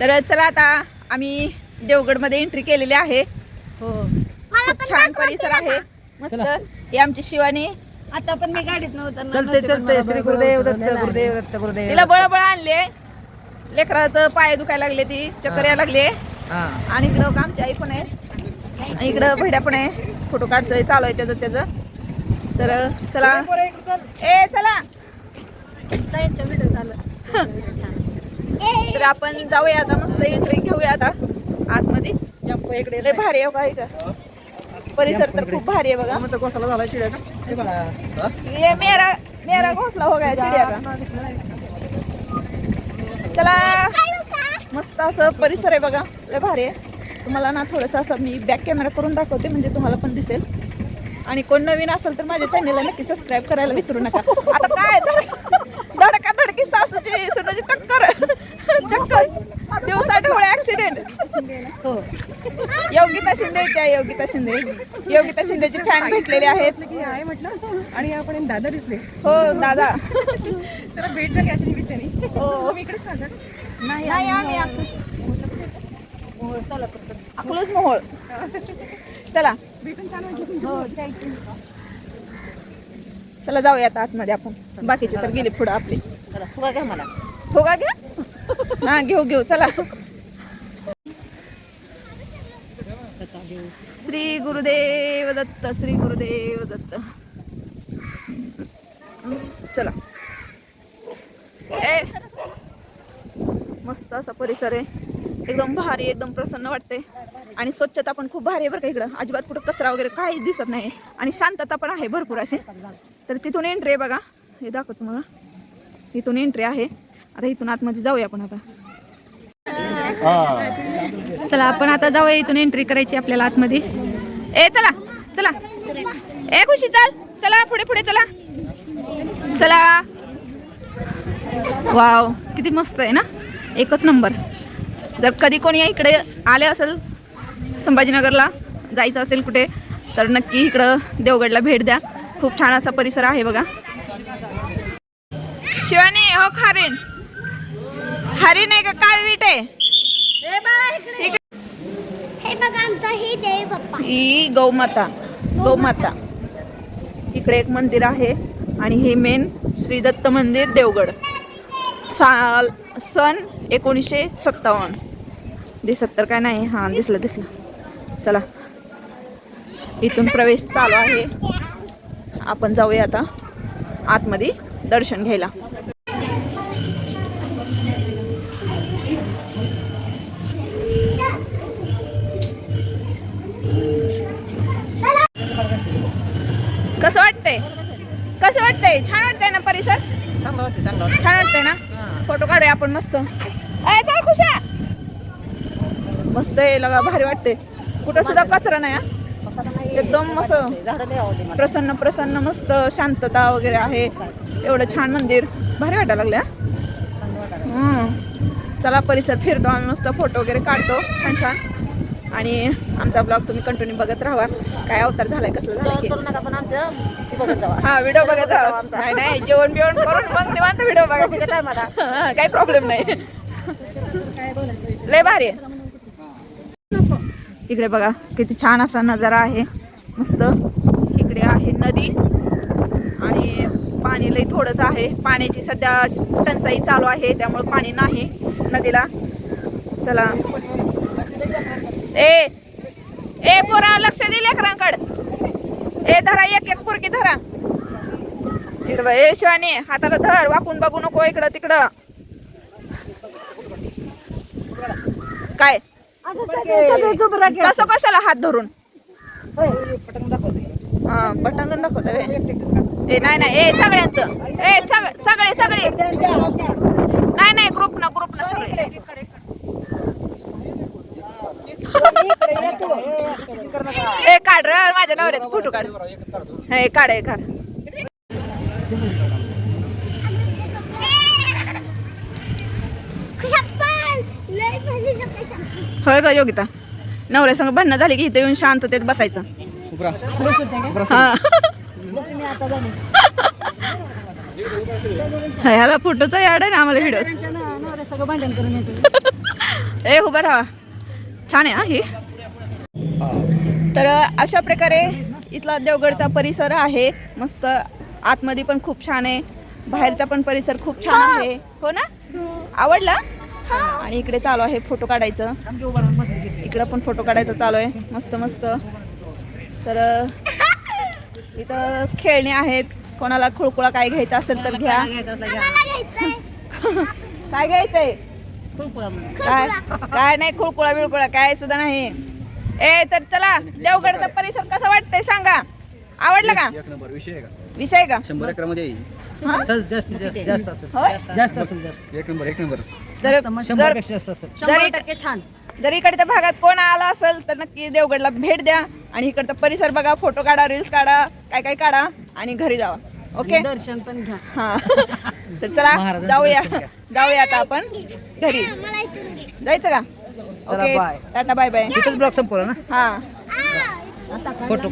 तर चला आता आम्ही देवगडमध्ये एंट्री केलेली आहे. हो. खूप छान परिसर आहे. मस्त. ही आमची शिवानी. आता पण मी गाडीत नव्हतं चलते चलते श्री गुरुदेव दत्त गुरुदेव दत्त गुरुदेव तिला बळबळ आणले लेकराचं पाय दुखायला लागले ती चक्कर यायला लागले हा. आणि इकडं आमची आई पण आहे. इकडं भैड्या पण आहे. फोटो काढतोय चालू आहे त्याचं त्याचं. तर चला. ए चला. व्हिडिओ झालं तर आपण जाऊया आता मस्त एंट्री घेऊया आता आतमध्ये. इकडे लय भारी आहे काय का परिसर तर खूप भारी आहे बघा. कोसाला झाला चिड्या का? हे बघा. ये मेरा मेरा घोसला हो गया चिडिया का? चला. मस्त असं परिसर आहे बघा. लय भारी आहे. तुम्हाला ना थोडंसं असं मी बॅक कॅमेरा करून दाखवते म्हणजे तुम्हाला पण दिसेल. आणि कोण नवीन असेल तर माझ्या चॅनलला नक्की सबस्क्राईब करायला विसरू नका. आता काय धड- धडका धडकी सासूची सुनाची टक्कर. चक्कर. दिवसा ढोळे ऍक्सिडेंट हो. योगिता शिंदे त्या योगिता शिंदे. योगिता शिंदेचे फॅन भेटलेले आहेत. की आहे म्हटलं आणि आपण दादा दिसले. हो दादा. चला भेट झाली अशा निमित्ताने हो. मी इकडेच नाही आम्ही अकलूज मोहोळ. चला. भेटून छान वाटलं हो चला जाऊया आता आतमध्ये आपण. बाकीचे तर गेले पुढं आपले. चला फुगा घ्या मला. फुगा घ्या? हा घेऊ घेऊ चला. श्री गुरुदेव दत्त श्री गुरुदेव दत्त. चला. ए मस्त असा परिसर आहे. एकदम भारी एकदम प्रसन्न वाटते आणि स्वच्छता पण खूप भारी आहे बरं का इकडं. अजिबात कुठं कचरा वगैरे काहीच दिसत नाही. आणि शांतता पण आहे भरपूर अशी. तर तिथून एंट्री आहे बघा. हे दाखवतो मला इथून एंट्री आहे. आता इथून आतमध्ये जाऊया आपण आता. चला आपण आता जाऊया इथून एंट्री करायची आपल्याला आतमध्ये. ए चला चला. ए खुशी चाल. चला पुढे पुढे चला. चला. वाव किती मस्त आहे ना? एकच नंबर. जर कधी कोणी इकडे आले असेल संभाजीनगरला जायचं असेल कुठे तर नक्की इकडं देवगडला भेट द्या. खूप छान असा परिसर आहे बघा. शिवानी हो खारीन. हरिण आहे का? काळ वीट आहे? इकडे- हे बघा आमचा हे देव बाप्पा ही गौमाता गौमाता. इकडे एक मंदिर आहे आणि हे मेन श्री दत्त मंदिर देवगड. साल सन एकोणीसशे सत्तावन्न. दिसत तर काय नाही. हां दिसलं दिसलं. चला. इथून प्रवेश चालू आहे. आपण जाऊया आता आतमध्ये दर्शन घ्यायला. वाटतंय छान वाटतंय ना परिसर? चांगलं चांगलं छान वाटतंय ना? फोटो काढूया आपण मस्त. अय चल खुशा. मस्त आहे लगा भारी वाटते कुठं सुद्धा कचरा नाही हा. एकदम मस्त प्रसन्न प्रसन्न मस्त शांतता वगैरे आहे. एवढं छान मंदिर. भारी वाटायला लागलं. हम्म. चला परिसर फिरतो आम्ही मस्त फोटो वगैरे काढतो. छान छान. आणि आमचा ब्लॉग तुम्ही कंटिन्यू बघत राहा. काय अवतार झालाय कसलं झालं हा व्हिडिओ बघत जावा. नाही नाही जेवण बिवण करून मग निवांत व्हिडिओ बघा. हा, काही प्रॉब्लेम नाही. लय भारी इकडे बघा किती छान असा नजारा आहे. मस्त. इकडे आहे नदी. आणि पाणी लई थोडंसं आहे. पाण्याची सध्या टंचाई चालू आहे त्यामुळे पाणी नाही नदीला. चला. ए ए पोरा लक्ष दे लेकरांकड. ए धरा एक एक पुरकी धरा. इकडं ए शिवानी हाताला धर वाकून बघू नको इकडं तिकडं. काय? कसं कशाला हात धरून? हा, पटांगण दाखवत ए नाही नाही ए सगळ्यांचं. ए सग सगळे सगळे नाही नाही ग्रुप ना ग्रुप ना सगळे ए काढ र माझ्या नवऱ्याचा फोटो काढ. हे काढ हे काढ. होय का योगिता. नवऱ्यासंग भांडणं झाली की इथे येऊन शांततेत बसायचं. उपरा हा. जशी मी आता झाली. ह्याला फोटोचा याड आहे ना आम्हाला व्हिडिओ त्यांच्या नवऱ्या सगळं भांडण करून येतो ए उभं राहा. छान आहे हा ही. तर अशा प्रकारे इथला देवगडचा परिसर आहे. मस्त आतमध्ये पण खूप छान आहे. बाहेरचा पण परिसर खूप छान आहे. हो ना? आवडला? आणि इकडे चालू आहे फोटो काढायचं. इकडं पण फोटो काढायचं चालू आहे. मस्त मस्त. तर इथं खेळणे आहेत. कोणाला खुळकुळा काय घ्यायचा असेल तर घ्या. काय घ्यायचंय? काय? काय नाही खुळकुळा बिळकुळा काय सुद्धा नाही. ए तर चला देवगडचा परिसर कसा वाटतंय सांगा. आवडला का? एक नंबर विषय का? विषय का? शंभर एकरामध्ये येईल. हा? जास्तीत जास्त जास्त असेल होय जास्त असेल जास्त. एक नंबर एक नंबर. जर शंभर जर पेक्षा जास्त असेल. जर टक्के छान. जर इकडच्या भागात कोण आला असेल तर नक्की देवगडला भेट द्या. आणि इकडचा परिसर बघा फोटो काढा रील्स काढा काय काय काढा आणि घरी जावा. ओके दर्शन पण घ्या. हा. तर चला महाराजांचं जाऊया. दर्शन घ्या. जाऊया आता आपण घरी. जायचं का? चला, okay bye. Tata bye bye तिथंच ब्लॉक संपवला ना? हा. फोटो